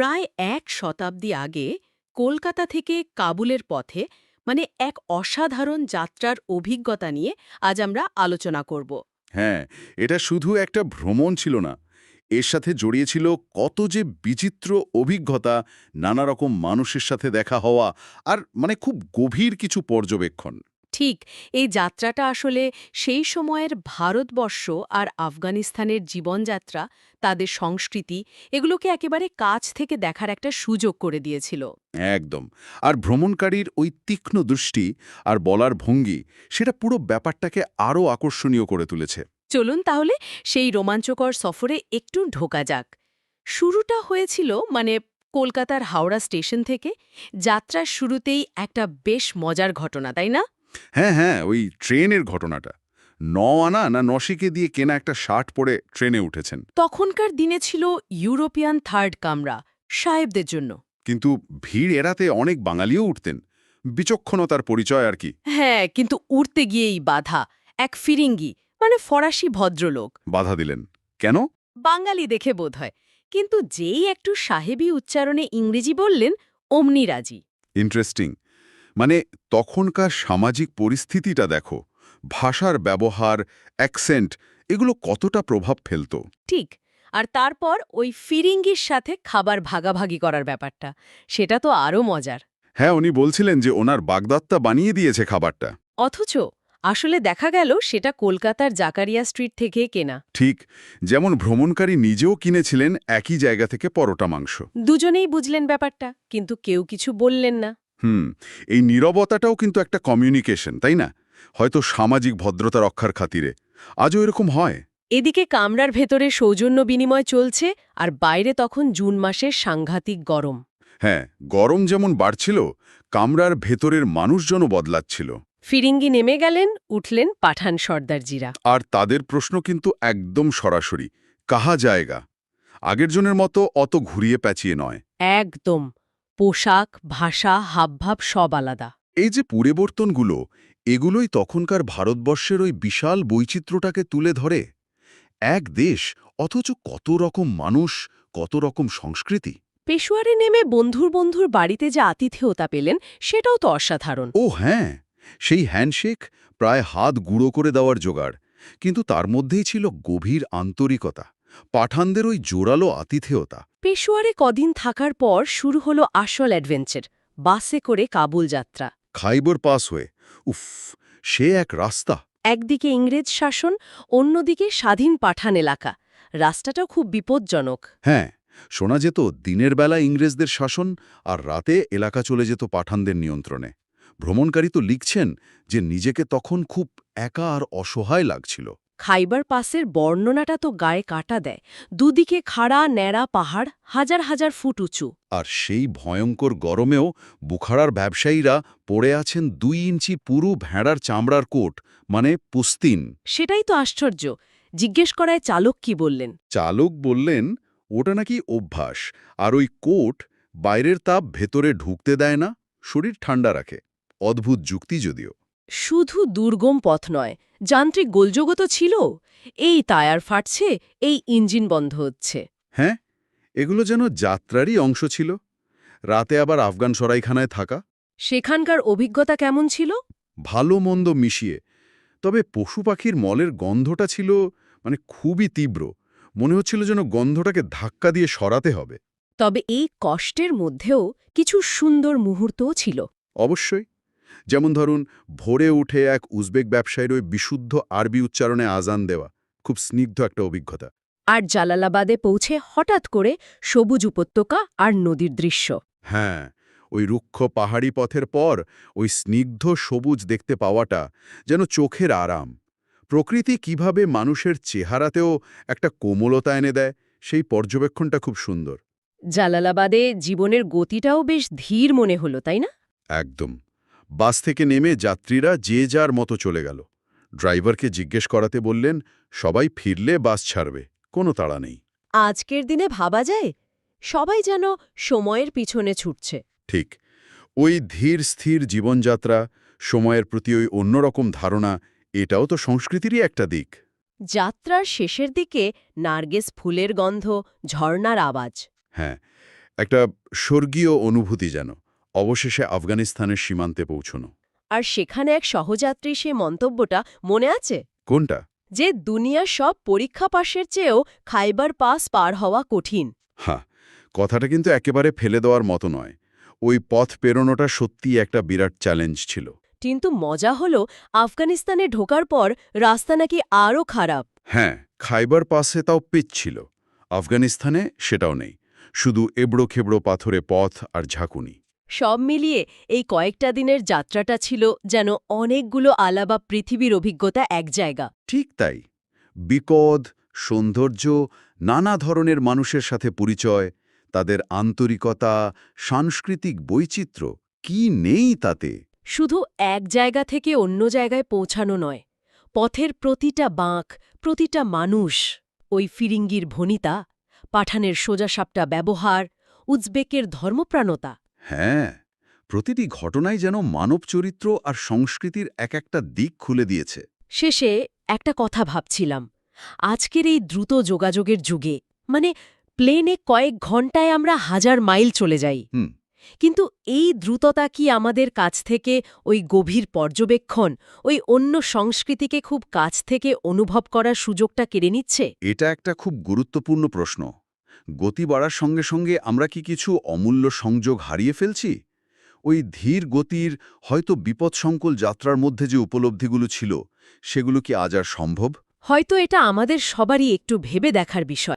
প্রায় এক শতাব্দী আগে কলকাতা থেকে কাবুলের পথে মানে এক অসাধারণ যাত্রার অভিজ্ঞতা নিয়ে আজ আমরা আলোচনা করব। হ্যাঁ এটা শুধু একটা ভ্রমণ ছিল না, এর সাথে জড়িয়েছিল কত যে বিচিত্র অভিজ্ঞতা, নানা রকম মানুষের সাথে দেখা হওয়া, আর মানে খুব গভীর কিছু পর্যবেক্ষণ। ঠিক এই যাত্রাটা আসলে সেই সময়ের ভারতবর্ষ আর আফগানিস্তানের জীবনযাত্রা তাদের সংস্কৃতি এগুলোকে একেবারে কাছ থেকে দেখার একটা সুযোগ করে দিয়েছিল। একদম আর ভ্রমণকারীর ওই তীক্ষ্ণ দৃষ্টি আর বলার ভঙ্গি সেটা পুরো ব্যাপারটাকে আরও আকর্ষণীয় করে তুলেছে। চলুন তাহলে সেই রোমাঞ্চকর সফরে একটু ঢোকা যাক। শুরুটা হয়েছিল মানে কলকাতার হাওড়া স্টেশন থেকে যাত্রার শুরুতেই একটা বেশ মজার ঘটনা তাই না? হ্যাঁ হ্যাঁ ওই ট্রেনের ঘটনাটা। ন আনা না নশিকে দিয়ে কেনা একটা শার্ট পরে ট্রেনে উঠেছেন। তখনকার দিনে ছিল ইউরোপিয়ান থার্ড কামরা সাহেবদের জন্য। কিন্তু ভিড় এড়াতে অনেক বাঙালিও উঠতেন। বিচক্ষণতার পরিচয় আর কি। হ্যাঁ কিন্তু উড়তে গিয়েই বাধা এক ফিরিঙ্গি মানে ফরাসি ভদ্রলোক। বাধা দিলেন। কেন? বাঙালি দেখে বোধ হয়। কিন্তু যেই একটু সাহেবী উচ্চারণে ইংরেজি বললেন অমনি রাজি। ইন্টারেস্টিং। মানে তখনকার সামাজিক পরিস্থিতিটা দেখো ভাষার ব্যবহার অ্যাকসেন্ট এগুলো কতটা প্রভাব ফেলত। ঠিক আর তারপর ওই ফিরিঙ্গির সাথে খাবার ভাগাভাগি করার ব্যাপারটা সেটা তো আরও মজার। হ্যাঁ উনি বলছিলেন যে ওনার বাগদাত্তা বানিয়ে দিয়েছে খাবারটা। অথচ আসলে দেখা গেল সেটা কলকাতার জাকারিয়া স্ট্রিট থেকে কেনা। ঠিক যেমন ভ্রমণকারী নিজেও কিনেছিলেন একই জায়গা থেকে পরোটা মাংস। দুজনেই বুঝলেন ব্যাপারটা কিন্তু কেউ কিছু বললেন না। হুম এই নীরবতাটাও কিন্তু একটা কমিউনিকেশন তাই না? হয়তো সামাজিক ভদ্রতা রক্ষার খাতিরে। আজও এরকম হয়? এদিকে কামরার ভেতরে সৌজন্য বিনিময় চলছে আর বাইরে তখন জুন মাসের সাংঘাতিক গরম। হ্যাঁ গরম যেমন বাড়ছিল কামরার ভেতরের মানুষজনও বদলাচ্ছিল। ফিরিঙ্গি নেমে গেলেন উঠলেন পাঠান সর্দারজিরা। আর তাদের প্রশ্ন কিন্তু একদম সরাসরি কাহা জায়গা? আগের জনের মতো অত ঘুরিয়ে প্যাচিয়ে নয়। একদম। পোশাক ভাষা হাবভাব সব আলাদা। এই যে পরিবর্তনগুলো এগুলোই তখনকার ভারতবর্ষের ওই বিশাল বৈচিত্র্যটাকে তুলে ধরে। এক দেশ অথচ কত রকম মানুষ কত রকম সংস্কৃতি। পেশোয়ারে নেমে বন্ধুর বন্ধুর বাড়িতে যে আতিথেয়তা পেলেন সেটাও তো অসাধারণ। ও হ্যাঁ সেই হ্যান্ডশেক প্রায় হাত গুঁড়ো করে দেওয়ার জোগাড় কিন্তু তার মধ্যেই ছিল গভীর আন্তরিকতা। পাঠানদের ওই জোরালো আতিথেয়তা। পেশোয়ারে কদিন থাকার পর শুরু হলো আসল অ্যাডভেঞ্চার বাসে করে কাবুল যাত্রা। খাইবর পাস হয়ে উফ সে এক রাস্তা। একদিকে ইংরেজ শাসন অন্যদিকে স্বাধীন পাঠান এলাকা। রাস্তাটাও খুব বিপজ্জনক। হ্যাঁ শোনা যেত দিনের বেলা ইংরেজদের শাসন আর রাতে এলাকা চলে যেত পাঠানদের নিয়ন্ত্রণে। ভ্রমণকারী তো লিখছেন যে নিজেকে তখন খুব একা আর অসহায় লাগছিল। খাইবার পাসের বর্ণনাটা তো গায়ে কাটা দেয়। দুদিকে খাড়া ন্যাড়া পাহাড় হাজার হাজার ফুট উঁচু। আর সেই ভয়ঙ্কর গরমেও বুখারার ব্যবসায়ীরা পড়ে আছেন দুই ইঞ্চি পুরু ভেড়ার চামড়ার কোট মানে পুস্তিন। সেটাই তো আশ্চর্য। জিজ্ঞেস করায় চালক কি বললেন? চালক বললেন ওটা নাকি অভ্যাস আর ওই কোট বাইরের তাপ ভেতরে ঢুকতে দেয় না শরীর ঠান্ডা রাখে। অদ্ভুত যুক্তি যদিও। শুধু দুর্গম পথ নয় যান্ত্রিক গোলযোগও তো ছিল। এই টায়ার ফাটছে এই ইঞ্জিন বন্ধ হচ্ছে। হ্যাঁ এগুলো যেন যাত্রারই অংশ ছিল। রাতে আবার আফগান সরাইখানায় থাকা। সেখানকার অভিজ্ঞতা কেমন ছিল? ভালো মন্দ মিশিয়ে। তবে পশু পাখির মলের গন্ধটা ছিল মানে খুবই তীব্র। মনে হচ্ছিল যেন গন্ধটাকে ধাক্কা দিয়ে সরাতে হবে। তবে এই কষ্টের মধ্যেও কিছু সুন্দর মুহূর্তও ছিল। অবশ্যই। যেমন ধরুন ভোরে উঠে এক উজবেক ব্যবসায়ীর ওই বিশুদ্ধ আরবি উচ্চারণে আজান দেওয়া খুব স্নিগ্ধ একটা অভিজ্ঞতা। আর জালালাবাদে পৌঁছে হঠাৎ করে সবুজ উপত্যকা আর নদীর দৃশ্য। হ্যাঁ ওই রুক্ষ পাহাড়ি পথের পর ওই স্নিগ্ধ সবুজ দেখতে পাওয়াটা যেন চোখের আরাম। প্রকৃতি কীভাবে মানুষের চেহারাতেও একটা কোমলতা এনে দেয় সেই পর্যবেক্ষণটা খুব সুন্দর। জালালাবাদে জীবনের গতিটাও বেশ ধীর মনে হলো তাই না? একদম। বাস থেকে নেমে যাত্রীরা যে যার মতো চলে গেল। ড্রাইভারকে জিজ্ঞেস করাতে বললেন সবাই ফিরলে বাস ছাড়বে কোনো তাড়া নেই। আজকের দিনে ভাবা যায় সবাই যেন সময়ের পিছনে ছুটছে। ঠিক ওই ধীর স্থির জীবনযাত্রা সময়ের প্রতি ওই অন্যরকম ধারণা এটাও তো সংস্কৃতিরই একটা দিক। যাত্রার শেষের দিকে নার্গেস ফুলের গন্ধ ঝর্ণার আওয়াজ। হ্যাঁ একটা স্বর্গীয় অনুভূতি যেন। অবশেষে আফগানিস্তানের সীমান্তে পৌঁছনো। আর সেখানে এক সহযাত্রী সে মন্তব্যটা মনে আছে? কোনটা? যে দুনিয়ার সব পরীক্ষা পাশের চেয়েও খাইবার পাস পার হওয়া কঠিন। হ্যাঁ কথাটা কিন্তু একেবারে ফেলে দেওয়ার মতো নয়। ওই পথ পেরোনোটা সত্যিই একটা বিরাট চ্যালেঞ্জ ছিল। কিন্তু মজা হলো আফগানিস্তানে ঢোকার পর রাস্তা নাকি আরও খারাপ। হ্যাঁ খাইবার পাসে তাও পিচ ছিল। আফগানিস্তানে সেটাও নেই। শুধু এবড়ো খেবড়ো পাথরে পথ আর ঝাঁকুনি। সব মিলিয়ে এই কয়েকটা দিনের যাত্রাটা ছিল যেন অনেকগুলো আলাবা পৃথিবীর অভিজ্ঞতা এক জায়গা। ঠিক তাই। বিপদ সৌন্দর্য নানা ধরনের মানুষের সাথে পরিচয় তাদের আন্তরিকতা সাংস্কৃতিক বৈচিত্র্য কি নেই তাতে? শুধু এক জায়গা থেকে অন্য জায়গায় পৌঁছানো নয় পথের প্রতিটা বাঁক প্রতিটা মানুষ ওই ফিরিঙ্গির ভনিতা পাঠানের সোজাসাপটা ব্যবহার উজবেকের ধর্মপ্রাণতা হ্যাঁ প্রতিটি ঘটনাই যেন মানব চরিত্র আর সংস্কৃতির এক একটা দিক খুলে দিয়েছে। শেষে একটা কথা ভাবছিলাম। আজকের এই দ্রুত যোগাযোগের যুগে মানে প্লেনে কয়েক ঘন্টায় আমরা হাজার মাইল চলে যাই। কিন্তু এই দ্রুততা কি আমাদের কাছ থেকে ওই গভীর পর্যবেক্ষণ ওই অন্য সংস্কৃতিকে খুব কাছ থেকে অনুভব করার সুযোগটা কেড়ে নিচ্ছে? এটা একটা খুব গুরুত্বপূর্ণ প্রশ্ন। গতি বাড়ার সঙ্গে সঙ্গে আমরা কি কিছু অমূল্য সংযোগ হারিয়ে ফেলছি? ওই ধীর গতির হয়তো বিপদসংকুল যাত্রার মধ্যে যে উপলব্ধিগুলো ছিল, সেগুলো কি আজ আর সম্ভব? হয়তো এটা আমাদের সবারই একটু ভেবে দেখার বিষয়।